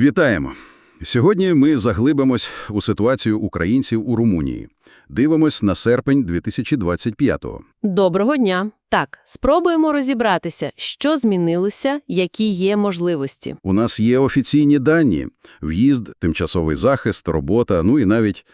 Вітаємо! Сьогодні ми заглибимось у ситуацію українців у Румунії. Дивимось на серпень 2025-го. Доброго дня. Так, спробуємо розібратися, що змінилося, які є можливості. У нас є офіційні дані – в'їзд, тимчасовий захист, робота, ну і навіть,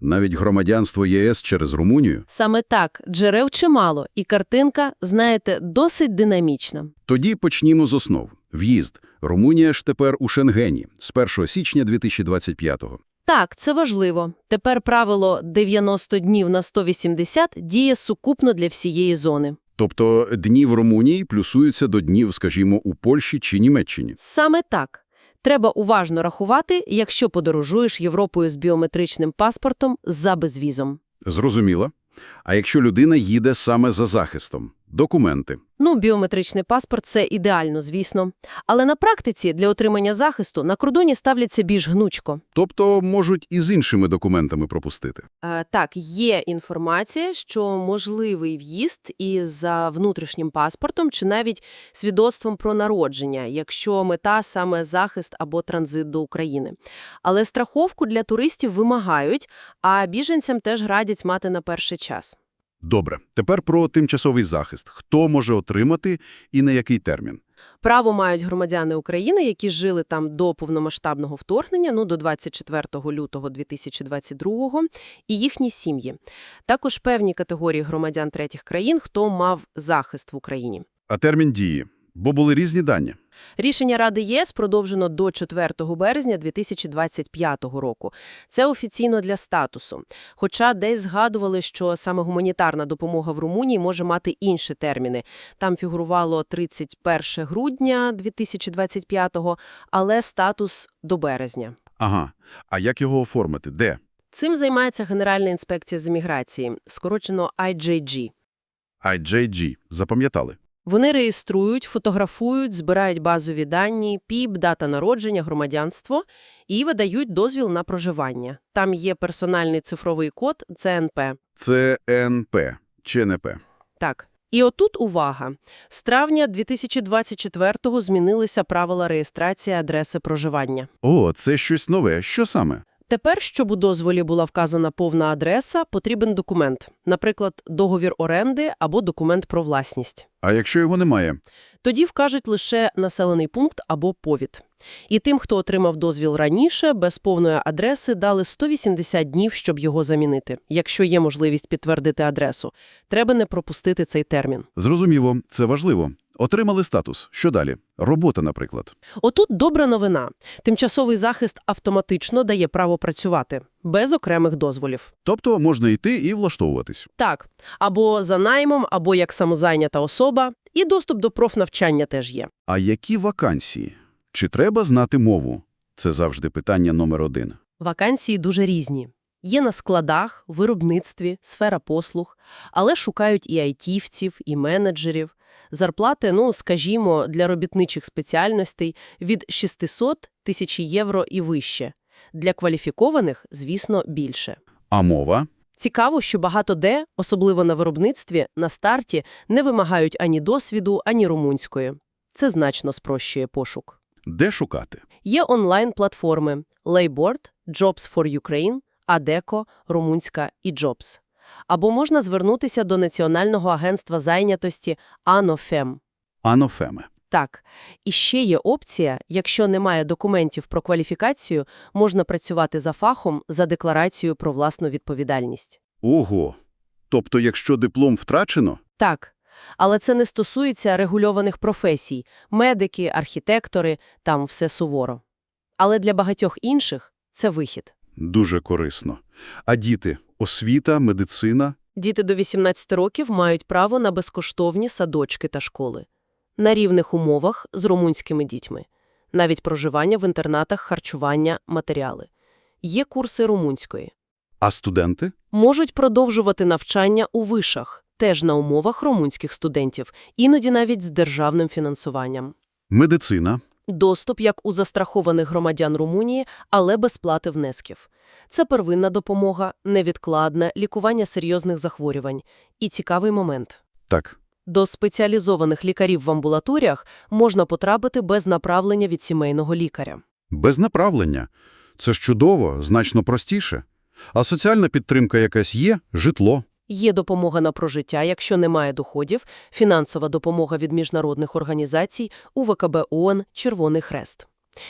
навіть громадянство ЄС через Румунію. Саме так, джерел чимало, і картинка, знаєте, досить динамічна. Тоді почнімо з основ. В'їзд. Румунія ж тепер у Шенгені з 1 січня 2025-го. Так, це важливо. Тепер правило 90 днів на 180 діє сукупно для всієї зони. Тобто дні в Румунії плюсуються до днів, скажімо, у Польщі чи Німеччині. Саме так. Треба уважно рахувати, якщо подорожуєш Європою з біометричним паспортом за безвізом. Зрозуміло. А якщо людина їде саме за захистом? Документи. Ну, біометричний паспорт – це ідеально, звісно. Але на практиці для отримання захисту на кордоні ставляться більш гнучко. Тобто можуть і з іншими документами пропустити. Е, так, є інформація, що можливий в'їзд із а, внутрішнім паспортом чи навіть свідоцтвом про народження, якщо мета саме захист або транзит до України. Але страховку для туристів вимагають, а біженцям теж радять мати на перший час. Добре. Тепер про тимчасовий захист. Хто може отримати і на який термін? Право мають громадяни України, які жили там до повномасштабного вторгнення, ну до 24 лютого 2022 і їхні сім'ї. Також певні категорії громадян третіх країн, хто мав захист в Україні. А термін дії? Бо були різні дані. Рішення Ради ЄС продовжено до 4 березня 2025 року. Це офіційно для статусу. Хоча десь згадували, що саме гуманітарна допомога в Румунії може мати інші терміни. Там фігурувало 31 грудня 2025-го, але статус до березня. Ага. А як його оформити? Де? Цим займається Генеральна інспекція з еміграції, скорочено IJG. IJG. Запам'ятали. Вони реєструють, фотографують, збирають базові дані, ПІП, дата народження, громадянство і видають дозвіл на проживання. Там є персональний цифровий код ЦНП. Це НП. ЧНП. Так. І отут увага. З травня 2024-го змінилися правила реєстрації адреси проживання. О, це щось нове. Що саме? Тепер, щоб у дозволі була вказана повна адреса, потрібен документ. Наприклад, договір оренди або документ про власність. А якщо його немає? Тоді вкажуть лише населений пункт або повід. І тим, хто отримав дозвіл раніше, без повної адреси дали 180 днів, щоб його замінити, якщо є можливість підтвердити адресу. Треба не пропустити цей термін. Зрозуміло. Це важливо. Отримали статус. Що далі? Робота, наприклад. Отут добра новина. Тимчасовий захист автоматично дає право працювати, без окремих дозволів. Тобто можна йти і влаштовуватись. Так, або за наймом, або як самозайнята особа, і доступ до профнавчання теж є. А які вакансії? Чи треба знати мову? Це завжди питання номер один. Вакансії дуже різні. Є на складах, виробництві, сфера послуг, але шукають і айтівців, і менеджерів. Зарплати, ну, скажімо, для робітничих спеціальностей від 600 тисяч євро і вище. Для кваліфікованих, звісно, більше. А мова? Цікаво, що багато де, особливо на виробництві, на старті, не вимагають ані досвіду, ані румунської. Це значно спрощує пошук. Де шукати? Є онлайн-платформи Layboard, Jobs for Ukraine, Adecco, Румунська і Jobs. Або можна звернутися до Національного агентства зайнятості АНОФЕМ. Анофеме. Так, і ще є опція, якщо немає документів про кваліфікацію, можна працювати за фахом за декларацією про власну відповідальність. Ого. Тобто, якщо диплом втрачено? Так, але це не стосується регульованих професій – медики, архітектори, там все суворо. Але для багатьох інших це вихід. Дуже корисно. А діти? Освіта, медицина? Діти до 18 років мають право на безкоштовні садочки та школи. На рівних умовах з румунськими дітьми. Навіть проживання в інтернатах, харчування, матеріали. Є курси румунської. А студенти? Можуть продовжувати навчання у вишах, теж на умовах румунських студентів, іноді навіть з державним фінансуванням. Медицина? Доступ як у застрахованих громадян Румунії, але без плати внесків. Це первинна допомога, невідкладне лікування серйозних захворювань. І цікавий момент. Так. До спеціалізованих лікарів в амбулаторіях можна потрапити без направлення від сімейного лікаря. Без направлення. Це ж чудово, значно простіше. А соціальна підтримка якась є – житло. Є допомога на прожиття, якщо немає доходів, фінансова допомога від міжнародних організацій, УВКБ ООН, Червоний Хрест.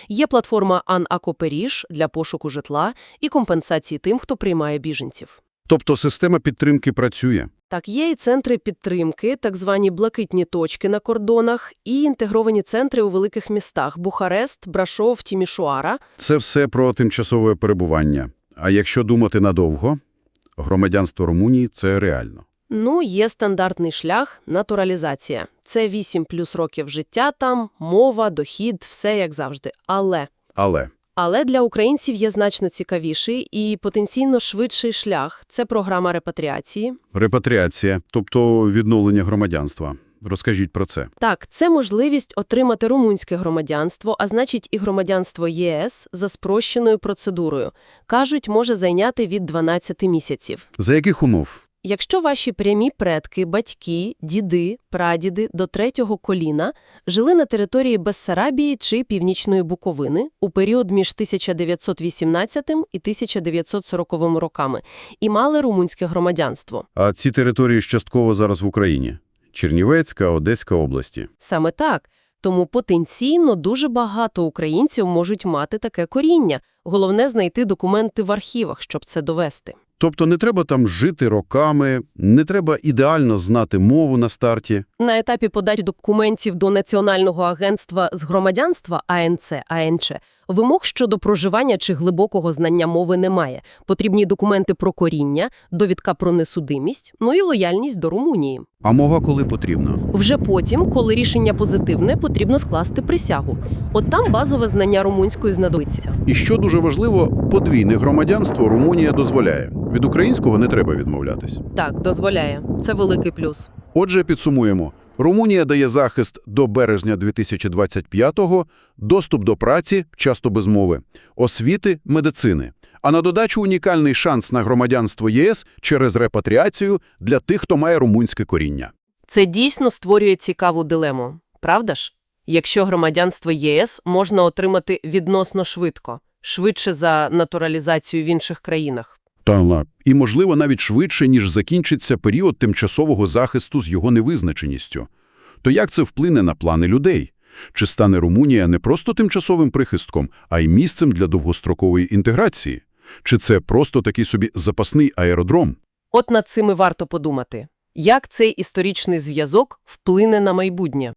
Є платформа «Ан-Акоперіж» для пошуку житла і компенсації тим, хто приймає біженців. Тобто система підтримки працює. Так, є і центри підтримки, так звані блакитні точки на кордонах, і інтегровані центри у великих містах – Бухарест, Брашов, Тімішуара. Це все про тимчасове перебування. А якщо думати надовго, громадянство Румунії – це реально. Ну, є стандартний шлях – натуралізація. Це 8 плюс років життя там, мова, дохід, все як завжди. Але... Але Але для українців є значно цікавіший і потенційно швидший шлях – це програма репатріації. репатріація, тобто відновлення громадянства. Розкажіть про це. Так, це можливість отримати румунське громадянство, а значить і громадянство ЄС за спрощеною процедурою. Кажуть, може зайняти від 12 місяців. За яких умов? Якщо ваші прямі предки, батьки, діди, прадіди до третього коліна жили на території Бессарабії чи Північної Буковини у період між 1918 і 1940 роками і мали румунське громадянство. А ці території частково зараз в Україні. Чернівецька, Одеська області. Саме так. Тому потенційно дуже багато українців можуть мати таке коріння. Головне – знайти документи в архівах, щоб це довести. Тобто не треба там жити роками, не треба ідеально знати мову на старті. На етапі подачі документів до Національного агентства з громадянства АНЦ, АНЧ вимог щодо проживання чи глибокого знання мови немає. Потрібні документи про коріння, довідка про несудимість, ну і лояльність до Румунії. А мова коли потрібна? Вже потім, коли рішення позитивне, потрібно скласти присягу. От там базове знання румунської знадобиться. І що дуже важливо, подвійне громадянство Румунія дозволяє. Від українського не треба відмовлятись. Так, дозволяє. Це великий плюс. Отже, підсумуємо. Румунія дає захист до березня 2025-го, доступ до праці, часто без мови, освіти, медицини. А на додачу унікальний шанс на громадянство ЄС через репатріацію для тих, хто має румунське коріння. Це дійсно створює цікаву дилему, правда ж? Якщо громадянство ЄС можна отримати відносно швидко, швидше за натуралізацію в інших країнах. Та і, можливо, навіть швидше, ніж закінчиться період тимчасового захисту з його невизначеністю. То як це вплине на плани людей? Чи стане Румунія не просто тимчасовим прихистком, а й місцем для довгострокової інтеграції? Чи це просто такий собі запасний аеродром? От над цим і варто подумати. Як цей історичний зв'язок вплине на майбутнє?